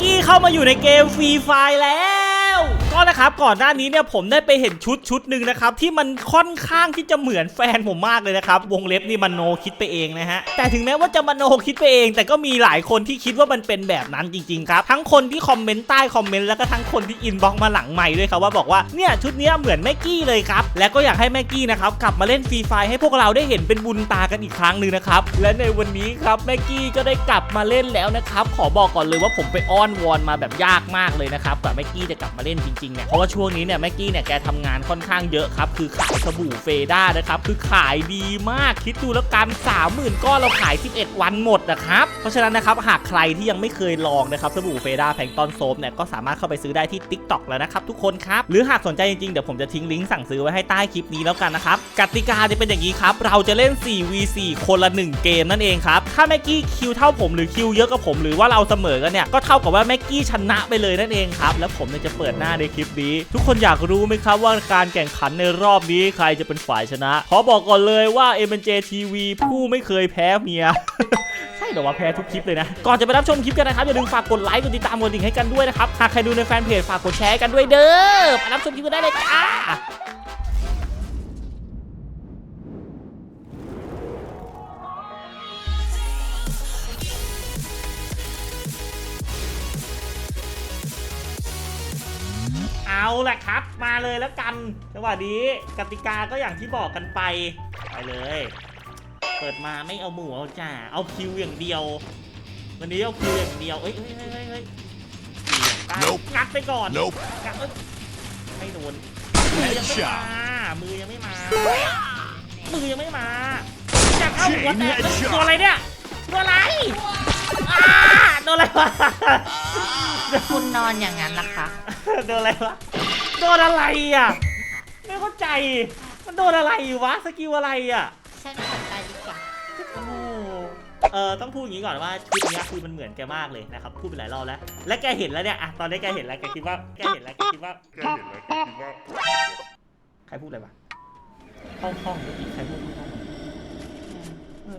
กี้เข้ามาอยู่ในเกมฟรีไฟแล้ว ก็นะครับก่อนหน้านี้เนี่ยผมได้ไปเห็นชุดชุดหนึ่งนะครับที่มันค่อนข้างที่จะเหมือนแฟนผมมากเลยนะครับวงเล็บนี่มันโนคิดไปเองนะฮะแต่ถึงแม้ว่าจะมันโนคิดไปเอง แต่ก็มีหลายคนที่คิดว่ามันเป็นแบบนั้นจริงๆครับทั้งคนที่คอมเมนต์ใต้คอมเมนต์แล้วก็ทั้งคนที่อินบ็อกมาหลังใหม่ด้วยครับว่าบอกว่าเนี่ยชุดนี้เหมือนแม่กี้เลยครับและก็อยากให้แม่กี้นะครับกลับมาเล่นฟรีไฟให้พวกเราได้เห็นเป็นบุญตากันอีกครั้งหนึ่งนะครับและในวันนี้ครับแม่กี้ก็ได้กลับมาเล่นแล้วนะครับขอบอกก่อนเลยว่าผมไปอ้อนวอนมาแบบยากมากเลยนะครับกว่แม่กี้จะกลับมาเล่นจริงๆเนี่ยเพราะว่าช่วงนี้เนี่ยแม่กี้เนี่ยแกทำงานค่อนข้างเยอะครับคือขายสบู่เฟด้านะครับคือขายดีมากคิดดูแล้วกัน30,000ก้อนเราขาย 11 วันหมดนะครับเพราะฉะนั้นนะครับหากใครที่ยังไม่เคยลองนะครับสบู่เฟด้าแพงตอนโซมเนี่ยก็สามารถเข้าไปซื้อได้ที่ TikTok แล้วนะครับทุกคนครับหรือหากสนใจจริงๆเดี๋ยวผมจะทิ้งลิงก์สั่งซื้อไว้ให้ใต้คลิปนี้แล้วกันนะครับกติกาจะเป็นอย่างนี้ครับเราจะเล่น 4v4 คนละ 1 เกมนั่นเองครับถ้าแม็กกี้คิวเท่าผมหรือคิวเยอะกว่าผมหรือว่าเราเสมอกันเนี่ยก็เท่ากับว่าแม็กกี้ชนะไปเลยนั่นเองครับแล้วผมเนี่ยจะเปิดหน้าในคลิปนี้ ทุกคนอยากรู้ไหมครับว่าการแข่งขันในรอบนี้ใครจะเป็นฝ่ายชนะ ขอบอกก่อนเลยว่า m j TV ผู้ไม่เคยแพ้เมียใช่หรอว่าแพ้ทุกคลิปเลยนะ ก่อนจะไปรับชมคลิปกันนะครับ อย่าลืมฝากกดไลค์กดติดตามกดดิ่งให้กันด้วยนะครับ หากใครดูในแฟนเพจฝากกดแชร์กันด้วยเด้อไปรับชมคลิปกันได้เลยจ้า เอาละครับ มาเลยแล้วกันสวัสดีกติกาก็อย่างที่บอกกันไปไปเลย เปิดมาไม่เอาหมูเอาจ่าเอาคิวอย่างเดียว วันนี้เอาคิวอย่างเดียวเอ้ยเฮ้ยเฮ้ยเฮ้ยเฮ้ยเสี่ยงได้ Nope งัดไปก่อน Nope. งัดเอ้ยไม่โดนมือยังไม่มามือยังไม่มามือยังไม่มาอยากเข้าหัวแต่ Chain headshot ตัวอะไรเนี่ยตัวอะไรอ้า โดนอะไรวะ คุณนอนอย่างนั้นล่ะคะ โดนอะไรวะ โดนอะไรอะ ไม่เข้าใจ มันโดนอะไรวะ สกิลอะไรอะ ฉันขอตายดีกว่า โอ้โหเออต้องพูดอย่างนี้ก่อนว่าชุดเนี้ยคือมันเหมือนแกมากเลยนะครับ พูดไปหลายรอบแล้ว และแกเห็นแล้วเนี่ยอะตอนนี้แกเห็นแล้ว แกคิดว่า แกเห็นแล้ว แกคิดว่า แกเห็นแล้ว แกคิดว่า ใครพูดอะไรวะ ห้องห้องเมื่อกี้ใครพูดห้องห้องเออ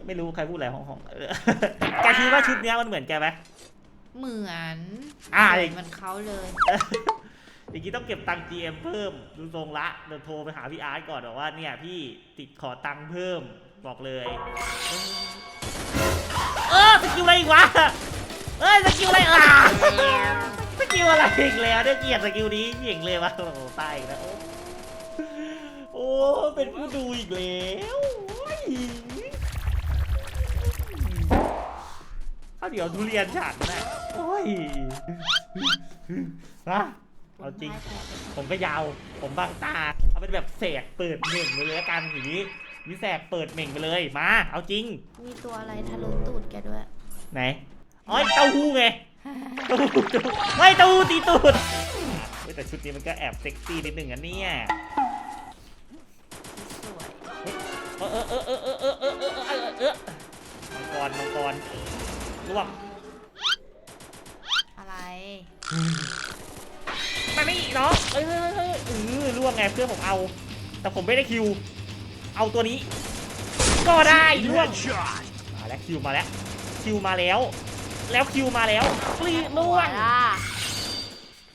ไม่รู้ใครพูดอะไรห้องห้องเออแกคิดว่าชุดเนี้ยมันเหมือนแกไหม เหมือนอ่าเหมือนมันเขาเลย อย่างนี้ต้องเก็บตังค์ GM เพิ่มดูทรงละเดี๋ยวโทรไปหาพี่อาร์ตก่อนบอกว่าเนี่ยพี่ติดขอตังค์เพิ่มบอกเลย เออสกิลอะไรอีกวะเอ้ยสกิลอะไรอะสกิลอะไรอีกแล้วเนี่ยเกลียดสกิลนี้เก่งเลยวะโอ้โหตายอีกแล้วโอ้เป็นผู้ดูอีกแล้วโอ้ย ข้าวเดี๋ยวทุเรียนฉันนะโอ้ยฮะเอาจริง ผมก็ยาว ผมบางตา เอาเป็นแบบแสกเปิดเหม่งไปเลยละกันอย่างนี้มีแสกเปิดเหม่งไปเลย มา เอาจริง มีตัวอะไรทะลุตูดแกด้วย ไหน อ๋อเต้าหู้ไงเต้าหู้เต้าหู้ไม่เต้าหู้ตีตูดเฮ้ยแต่ชุดนี้มันก็แอบเซ็กซี่นิดหนึ่งอันเนี่ยสวยเออเออเออเออเออเออเออเออเออเออมังกรมังกร รวบอะไรมานี่น้องเฮ้ยเฮ้ยเฮ้ยเออรวบไงเพื่อนผมเอา แต่ผมไม่ได้คิว เอาตัวนี้ ก็ได้รวบ Headshot. มาแล้วคิวมาแล้ว คิวมาแล้ว แล้วคิวมาแล้วปลีล่วงล่ะ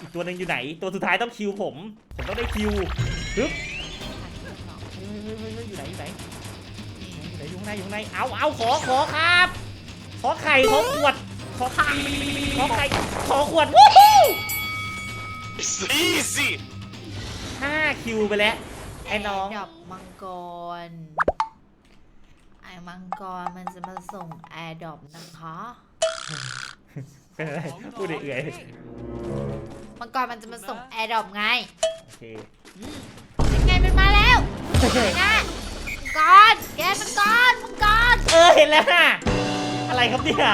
อีกตัวหนึ่งอยู่ไหน ตัวสุดท้ายต้องคิวผม ผมต้องได้คิวฮึบเฮ้ยเฮ้ยเฮ้ยเฮ้ยอยู่ไหนอยู่ไหนอยู่ไหนอยู่ข้างในอยู่ข้างในเอาเอาขอขอครับข อไข่ขอขวด ขอไข่ขอไข่ขอขวดวู้ฮู้ Easy. ห้าคิวไปแล้ว ไอ้น้องดอกมังกร ไอ้มังกรมันจะมาส่งแอร์ดรอปนะคะ เป็นอะไรพูดเอื่อยมังกรมันจะมาส่งแอร์ดรอปไงๆโอเค ยังไงมันมาแล้วไหนนะมังกรแกมังกรมังกรเออเห็นแล้วน่ะ อะไรครับเนี่ย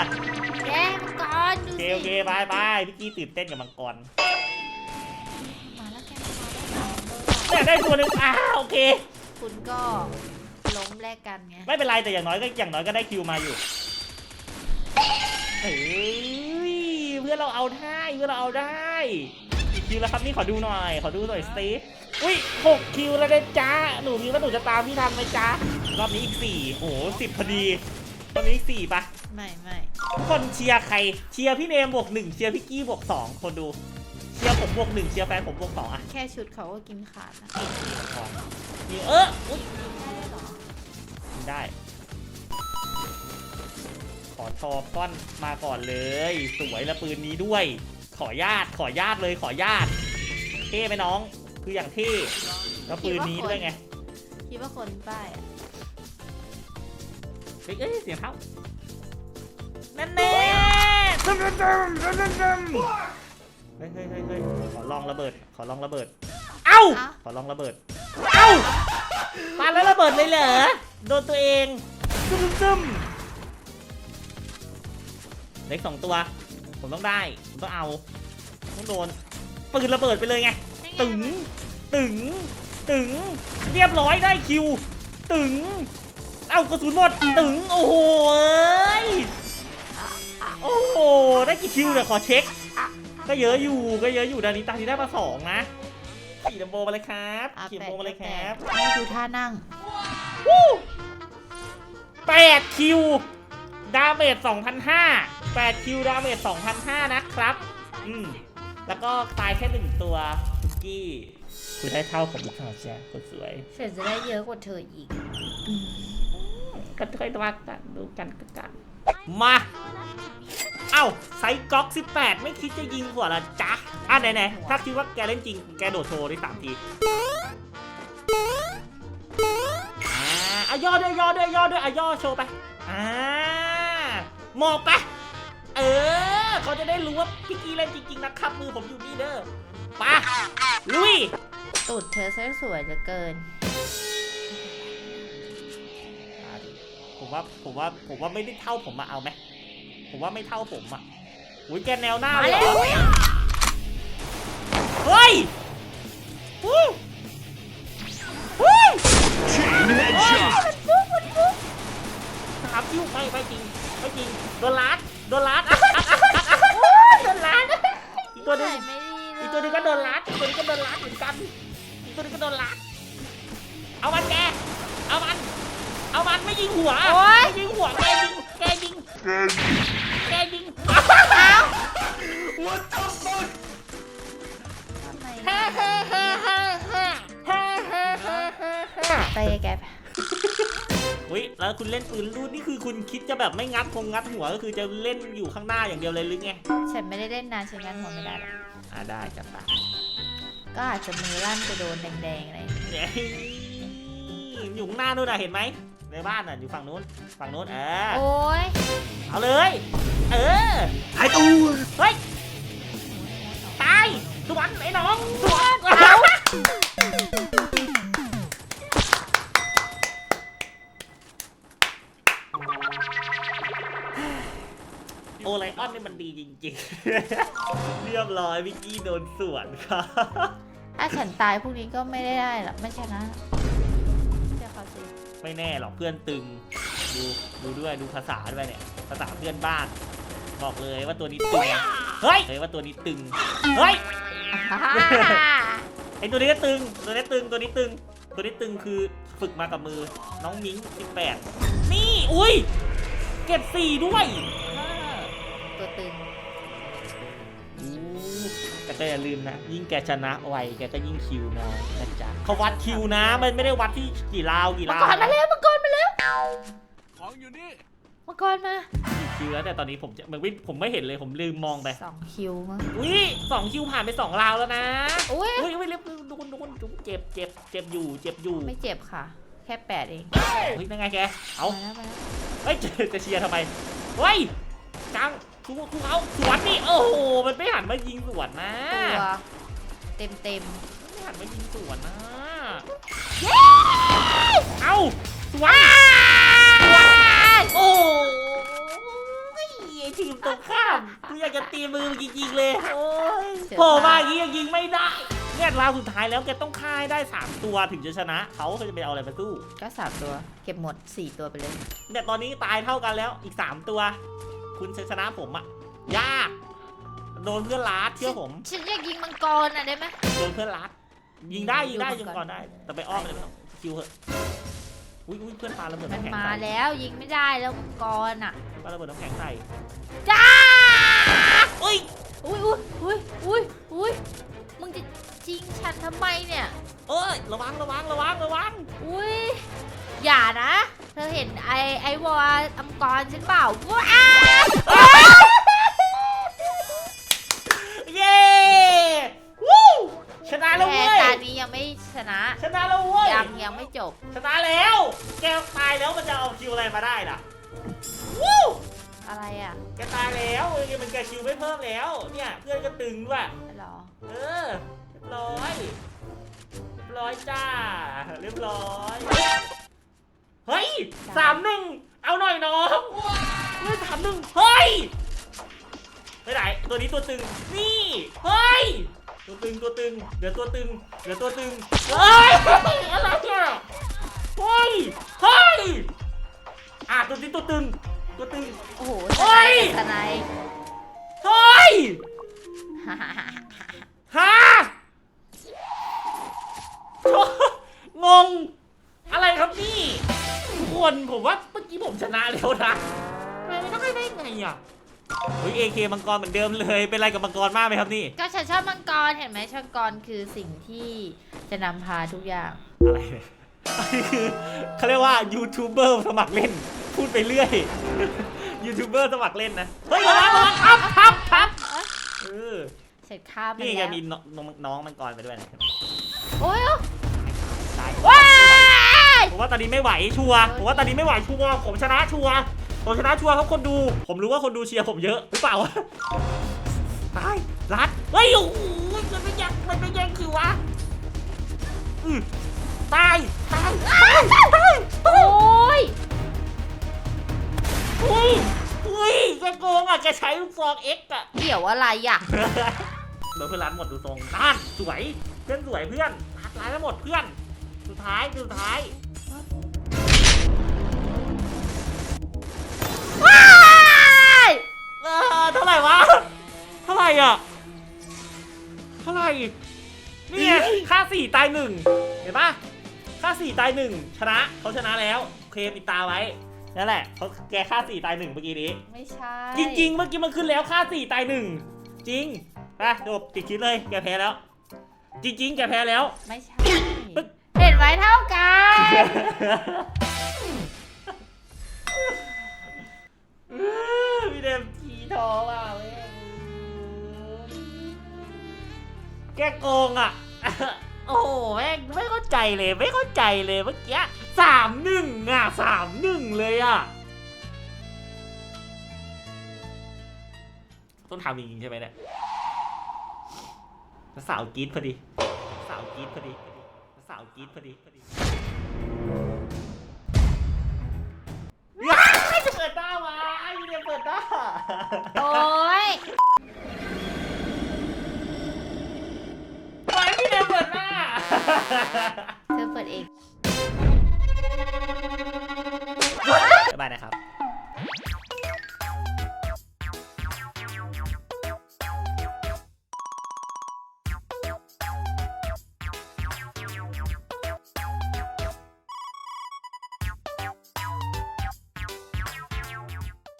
แกมังกรดูโอเคสิโอเคบายบายพี่กี้ตื่นเต้นกับมังกรมาแล้วแกมังกรได้สามตัวเนี่ยได้ตัวหนึ่งอ้าโอเค คุณก็ล้มแลกกันไงไม่เป็นไรแต่อย่างน้อยก็อย่างน้อยก็ได้คิวมาอยู่เฮ้ยเพื่อนเราเอาได้เพื่อนเราเอาได้กี่คิวแล้วครับนี่ขอดูหน่อย ขอดูหน่อยสตีฟอุ้ยหกคิวแล้วนะจ๊ะหนูมีว่าหนูจะตามพี่ทันไหมจ๊ะรอบนี้อีกสี่โอ้โหสิบพอดีตอนนี้สี่ปะ ไม่ไม่ทุกคนเชียร์ใคร เชียร์พี่เนมบวกหนึ่งเชียร์พี่กี้บวกสองคนดู เชียร์ผมบวกหนึ่งเชียร์แฟนผมบวกสองอะแค่ชุดเขาก็กินขาดนะนี่เอออุ๊ยได้ขอทอป้อนมาก่อนเลย สวยและปืนนี้ด้วย ขอญาตขอญาตเลยขอญาตเท่ไหมน้อง คืออย่างเท่แล้วปืนนี้ด้วยไง คิดว่าคนป้ายอะเฮ้ยเอ้ยเสียงเท้า นั่นแน่ซึมซึมซึมซึมซึมซึมเฮ้ยเฮ้ยเฮ้ยเฮ้ยขอลองระเบิด ขอลองระเบิด เอ้าอะขอลองระเบิด เอ้าปาแล้วระเบิดเลยเหรอ โดนตัวเองซึมซึมเล็กสองตัว ผมต้องได้ ผมต้องเอา ต้องโดน ปืนระเบิดไปเลยไง ตึง ตึง ตึง เรียบร้อยได้คิว ตึง เอ้ากระสุนหมด ตึง โอ้โหเอ้ย โอ้โห ได้กี่คิวเนี่ยขอเช็ค ก็เยอะอยู่ ก็เยอะอยู่ดานี้ตาที่ได้มาสองนะขี่ลำโบมาเลยครับอะขี่แปลำดโบมาเลยครับแปดนี่ดูท่านั่งแปดคิว ดาเมจ2,500 8คิว ดาเมจ2,500นะครับ อืม แล้วก็ตายแค่หนึ่งตัวคุกกี้ คุณได้เท่าของพี่สาวแจ๊คนสวยเสร็จจะได้เยอะกว่าเธออีกอืม กันเคยว่ากันดูกันกันกันมา เอ้าไซส์ก๊อก 18 ไม่คิดจะยิงหัวละจ๊ะอะไหนๆถ้าคิดว่าแกเล่นจริงแกโดดโชว์ได้สามทีอ่าเอาย่อด้วยย่อด้วยย่อด้วยอะย่อโชว์ไปอ่าหมอบไปเออเขาจะได้รู้ว่าพี่กีเล่นจริงๆนะครับมือผมอยู่นี่เด้อไปะลุยตูดเธอสวยเหลือเกิน ผมว่าผมว่าผมว่าไม่ได้เท่าผมมาเอาไหมผมว่าไม่เท่าผมอะอุ้ยแกแนวหน้าเลยเหรอมาแล้วเฮ้ยวู้วู้ Chain headshot. ถามคิวไม่ไม่จริงไม่จริงโดนลัดโดนลัดอะอะอะอะอะโดนลัดอีกตัวหนึงใส่ไม่ดีเลยอีกตัวหนึงก็โดนลัดอีกตัวหนึงก็โดนลัดเหมือนกันอีกตัวหนึงก็โดนลัดเอามันแกเอามัน เอามันไม่ยิงหัวไม่ยิงหัวแกยิงแกยิงแกยิง What the fuck? ทำไมฮ่าฮ่าฮ่าฮ่าฮ่าฮ่าฮ่าฮ่าฮ่าไปแกไปอุ้ยแล้วคุณเล่นปืนรูดนี่คือคุณคิดจะแบบไม่งัดคงงัดหัวก็คือจะเล่นอยู่ข้างหน้าอย่างเดียวเลยหรือไงฉันไม่ได้เล่นนานฉันงั้นหัวไม่ได้หรอกอ่าได้จัดไป ก็อาจจะมือลั่นไปโดนแดงๆอะไรเนี่ยอยู่ข้างหน้านู่นน่ะเห็นไหม ในบ้านน่ะอยู่ฝั่งนู้นฝั่งนู้นเออโอ้ยเอาเลย เออหายตัวเฮ้ยตายสวนไอ้น้องสวนเอาโอไลออนนี่มันดีจริงๆ เรียบร้อยวิกกี้โดนสวนครับ ถ้าฉันตายพวกนี้ก็ไม่ได้ได้หรอกไม่ชนะเชื่อเขาสิ ไม่แน่หรอกเพื่อนตึง ดูดูด้วยดูภาษาด้วยเนี่ย ภาษาเพื่อนบ้าน บอกเลยว่าตัวนี้ตึง เฮ้ยเฮ้ยว่าตัวนี้ตึง เฮ้ย ไอตัวนี้ก็ตึง ตัวนี้ตึง ตัวนี้ตึง ตัวนี้ตึงคือฝึกมากับมือ น้องมิ้ง18 นี่ อุ้ย เก็บสี่ด้วย ตัวตึงอู้ แต่ก็อย่าลืมนะ ยิ่งแกชนะไวแกก็ยิ่งคิวน้อยนะจ๊ะเขาวัดคิวนะ มันไม่ได้วัดที่กี่ราวกี่มังราวกรมาแล้วมังกรมาแล้วของอยู่นี่มังกรมากี่คิวแล้วแต่ตอนนี้ผมจะมันไม่ผมไม่เห็นเลยผมลืมมองไปสองคิวมั้งอุ้ยสองคิวผ่านไปสองราวแล้วนะอุ้ยอุ้ยอุ้ยเล็บดูดูดูดูเจ็บเจ็บเจ็บอยู่เจ็บอยู่ไม่เจ็บค่ะ แค่แปดเองเฮ้ยยังไงแกเอามาแล้วมาแล้วเฮ้ยจะจะเชียร์ทำไมเฮ้ยจัง คูคูเอาสวนนี่โอ้โหมันไม่หันมายิงสวนนะตัวเต็มเต็มไม่หันมายิงสวนนะเอาสวนสวนโอ้ยไอ้ทีมตรงข้ามกูอยากจะตีมือจริงๆเลยโอ้ยๆโผล่มาอย่างนี้ยังยิงไม่ได้เนี่ยราวสุดท้ายแล้วแกต้องฆ่าให้ได้ 3 ตัวถึงจะชนะเขาเขาจะไปเอาอะไรมาสู้ก็สามตัว เก็บหมดสี่ตัวไปเลยเนี่ยตอนนี้ตายเท่ากันแล้วอีก 3 ตัว คุณจะชนะผมอะยาก โดนเพื่อนลัดเชื่อผม ฉันอยากยิงมังกรอะได้ไหม โดนเพื่อนลัด ยิงได้ยิงได้ยิยิงงก่ก่ออนนได้ แต่ไปอ้อมเลยไม่ต้องคิวเหอะอุ้ยอุ้ยเพื่อนปาระเบิดมันน้ำแข็งมาใส่แล้วยิงไม่ได้แล้วมังกรอะ ปาระเบิดน้ำแข็งใส่จ้า อุ้ยอุ้ยอุ้ยอุ้ยอุ้ยอุ้ยมึงจะชิงฉันทำไมเนี่ย เอ้ยระวังระวังระวังระวัง อุ้ยอย่านะ เธอเห็นไอไอวอลอัมกรฉันเปล่าว้าเย้วู้ชนะแล้วแพ้เว้ยตานี้ยังไม่ชนะชนะแล้วเว้ยยังยังไม่จบ ชนะแล้ว แกตายแล้วมันจะเอาคิวอะไรมาได้ล่ะวู้อะไรอะแกตายแล้วเอ้ยมันแกคิวไม่เพิ่มแล้ว เนี่ยเพื่อนก็ตึงด้วยหรอ เออเรียบร้อย เรียบร้อยจ้า เรียบร้อย เฮ้ยสามหนึ่งเอาหน่อยน้องเฮ้ยสามหนึ่งเฮ้ยไปไหนตัวนี้ตัวตึงนี่เฮ้ยตัวตึงตัวตึงเหลือตัวตึงเหลือตัวตึงเฮ้ยอะไรเนี่ยเฮ้ยเฮ้ยอะตัวนี้ตัวตึงตัวตึงโอ้โหเฮ้ยทนายเฮ้ยฮะงงอะไรครับนี่ทุก คนผมว่าเมื่อกี้ผมชนะแล้วนะทำไมไม่ได้ได้ไงอะเฮ้ยเอเคมังกรเหมือนเดิมเลย เป็นไรกับมังกรมากไหมครับนี่ ก็ฉันชอบมังกรเห็นไหมมังกรคือสิ่งที่จะนำพาทุกอย่าง อะไรเนี่ยอันนี้คือเขาเรียกว่ายูทูบเบอร์สมัครเล่น พูดไปเรื่อย ยูทูบเบอร์สมัครเล่นนะ เฮ้ยระวังระวังทับทับทับเออเสร็จข้ามไปนี่แกแล้วมีน้องน้องมังกรไปด้วยนะโอ้ยตายว้าย ผมว่าตอนนี้ไม่ไหวชัวร์ผมว่าตอนนี้ไม่ไหวชัวร์ผมชนะชัวร์ผมชนะชัวร์ครับคนดู ผมรู้ว่าคนดูเชียร์ผมเยอะหรือเปล่าวะตายรัดเฮ้ยโอ้โหมันไม่แย่งมันไม่แย่งคิววะอือตายตายตายตายโอ้ยอุ้ยอุ้ยแกโกงอะแกใช้ลูกซองเอ็กอะเกี่ยวอะไรอะโดนเพื่อนรัดหมดดูทรงนั่นสวยเพื่อนสวยเพื่อนรัดร้ายแล้วหมดเพื่อน สุดท้ายสุดท้าย ว้ายเออเท่าไหร่วะ เท่าไหร่อะ เท่าไหร่นี่ไงค่าสี่ตายหนึ่งเห็นปะค่าสี่ตายหนึ่งชนะเขาชนะแล้วโอเคปิดตาไว้ นั่นแหละเขาแกค่าสี่ตายหนึ่งเมื่อกี้นี้ ไม่ใช่จริง ๆ เมื่อกี้มันขึ้นแล้วค่าสี่ตายหนึ่งจริงไปจบติดคิดเลย แกแพ้แล้ว จริง ๆ แกแพ้แล้ว ไม่ใช่เห็น ไว้เท่ากัน พี่เดมทีทอว่ะเว้ยแกโกงอะ โอ้โหแม่งไม่เข้าใจเลยไม่เข้าใจเลยเมื่อกี้สามหนึ่งอะสามหนึ่งเลยอะ ต้องทำอย่างนี้ใช่ไหมเนี่ยแล้วสาวกรีดพอดี สาวกรีดพอดีแล้วสาวกรีดพอดีพอดีว้ายจะเปิดหน้าวะพี่เดมเปิดหน้าโอ้ยไปพี่เดมเปิดหน้า เธอเปิดเอง บ๊ายบายนะครับ